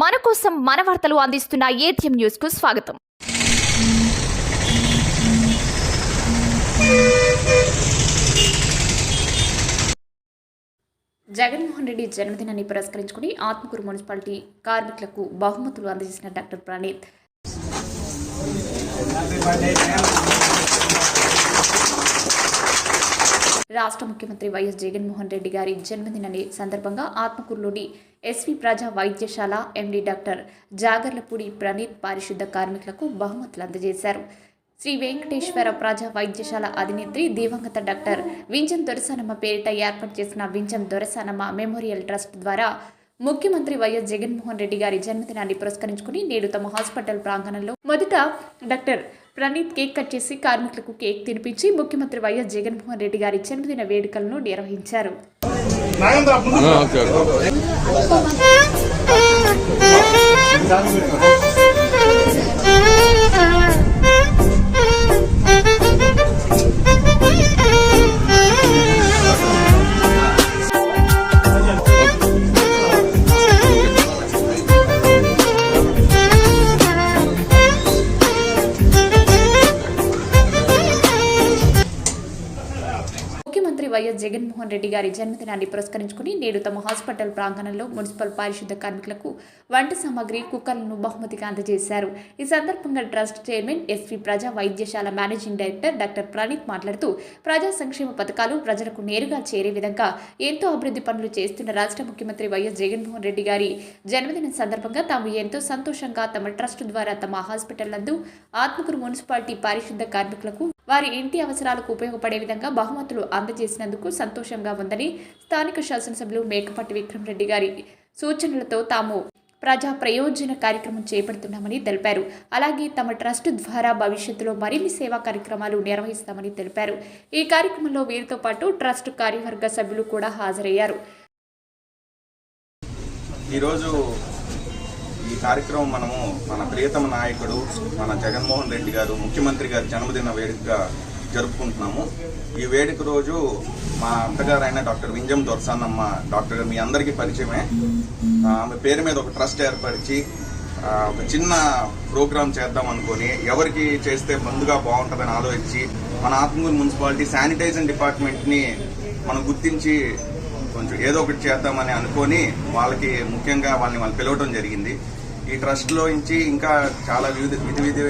మన కోసం మన వార్తలు అందిస్తున్న ఏటీఎం న్యూస్కు స్వాగతం. జగన్మోహన్ రెడ్డి జన్మదినాన్ని పురస్కరించుకుని ఆత్మకూరు మున్సిపాలిటీ కార్మికులకు బహుమతులు అందజేసిన డాక్టర్ ప్రణీత్. రాష్ట్ర ముఖ్యమంత్రి వైఎస్ జగన్మోహన్ రెడ్డి గారి జన్మదిన సందర్భంగా ఆత్మకూరులోని ఎస్వి ప్రజా వైద్యశాల ఎండి డాక్టర్ జాగర్లపూడి ప్రణీత్ పారిశుద్ధ కార్మికులకు బహుమతులు అందజేశారు. శ్రీ వెంకటేశ్వర ప్రజా వైద్యశాల అధినేత్రి దివంగత డాక్టర్ వింజం దొరసానమ్మ పేరిట ఏర్పాటు చేసిన వింజం దొరసానమ్మ మెమోరియల్ ట్రస్ట్ ద్వారా ముఖ్యమంత్రి వైఎస్ జగన్మోహన్ రెడ్డి గారి జన్మదినాన్ని పురస్కరించుకుని నేడు తమ హాస్పిటల్ ప్రాంగణంలో మొదట డాక్టర్ ప్రణీత్ కేక్ కట్ చేసి కార్మికులకు కేక్ తినిపించి ముఖ్యమంత్రి వైఎస్ జగన్మోహన్ రెడ్డి గారి జన్మదిన వేడుకలను నిర్వహించారు. ముఖ్యమంత్రి వైఎస్ జగన్మోహన్ రెడ్డి గారి జన్మదినాన్ని పురస్కరించుకుని నేడు తమ హాస్పిటల్ ప్రాంగణంలో మున్సిపల్ పారిశుద్ధ కార్మికులకు వంట సామాగ్రి కుక్కర్లను బహుమతిగా అందజేశారు. ఈ సందర్భంగా ట్రస్ట్ చైర్మన్ ఎస్వి ప్రజా వైద్యశాల మేనేజింగ్ డైరెక్టర్ డాక్టర్ ప్రణీత్ మాట్లాడుతూ ప్రజా సంక్షేమ పథకాలు ప్రజలకు నేరుగా చేరే విధంగా ఎంతో అభివృద్ధి పనులు చేస్తున్న రాష్ట్ర ముఖ్యమంత్రి వైఎస్ జగన్మోహన్ రెడ్డి గారి జన్మదినం సందర్భంగా తాము ఎంతో సంతోషంగా తమ ట్రస్ట్ ద్వారా తమ హాస్పిటల్ నందు ఆత్మకూరు మున్సిపాలిటీ పారిశుద్ధ కార్మికులకు వారి ఇంటి అవసరాలకు ఉపయోగపడే విధంగా బహుమతులు అందజేసినందుకు సంతోషంగా ఉందని స్థానిక శాసనసభ్యులు మేకపాటి విక్రమ్ రెడ్డి గారి సూచనలతో తాము ప్రజా ప్రయోజన కార్యక్రమం చేపడుతున్నామని తెలిపారు. అలాగే తమ ట్రస్ట్ ద్వారా భవిష్యత్తులో మరిన్ని సేవా కార్యక్రమాలు నిర్వహిస్తామని తెలిపారు. ఈ కార్యక్రమంలో వీరితో పాటు ట్రస్ట్ కార్యవర్గ సభ్యులు కూడా హాజరయ్యారు. ఈరోజు ఈ కార్యక్రమం మనము మన ప్రియతమ నాయకుడు మన జగన్మోహన్ రెడ్డి గారు ముఖ్యమంత్రి గారి జన్మదిన వేడుకగా జరుపుకుంటున్నాము. ఈ వేడుక రోజు మా అత్తగారైన డాక్టర్ వింజం దొరసానమ్మ డాక్టర్ మీ అందరికీ పరిచయమే. ఆమె పేరు మీద ఒక ట్రస్ట్ ఏర్పరిచి ఒక చిన్న ప్రోగ్రామ్ చేద్దాం అనుకొని ఎవరికి చేస్తే ముందుగా బాగుంటుందని ఆలోచించి మన ఆత్మగూరు మున్సిపాలిటీ శానిటైజేషన్ డిపార్ట్మెంట్ని మనం గుర్తించి కొంచెం ఏదో ఒకటి చేద్దామని అనుకొని వాళ్ళకి ముఖ్యంగా వాళ్ళని వాళ్ళు పిలవడం జరిగింది. ఈ ట్రస్ట్లో నుంచి ఇంకా చాలా వివిధ విధి విధి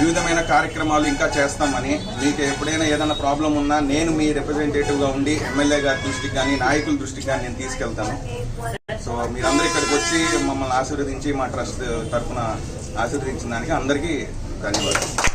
వివిధమైన కార్యక్రమాలు ఇంకా చేస్తామని మీకు ఎప్పుడైనా ఏదైనా ప్రాబ్లం ఉన్నా నేను మీ రిప్రజెంటేటివ్గా ఉండి ఎమ్మెల్యే గారి దృష్టికి కానీ నాయకుల దృష్టికి కానీ నేను తీసుకెళ్తాను. సో మీరందరూ ఇక్కడికి వచ్చి మమ్మల్ని ఆశీర్వదించి మా ట్రస్ట్ తరఫున ఆశీర్వదించిన దానికి అందరికీ ధన్యవాదాలు.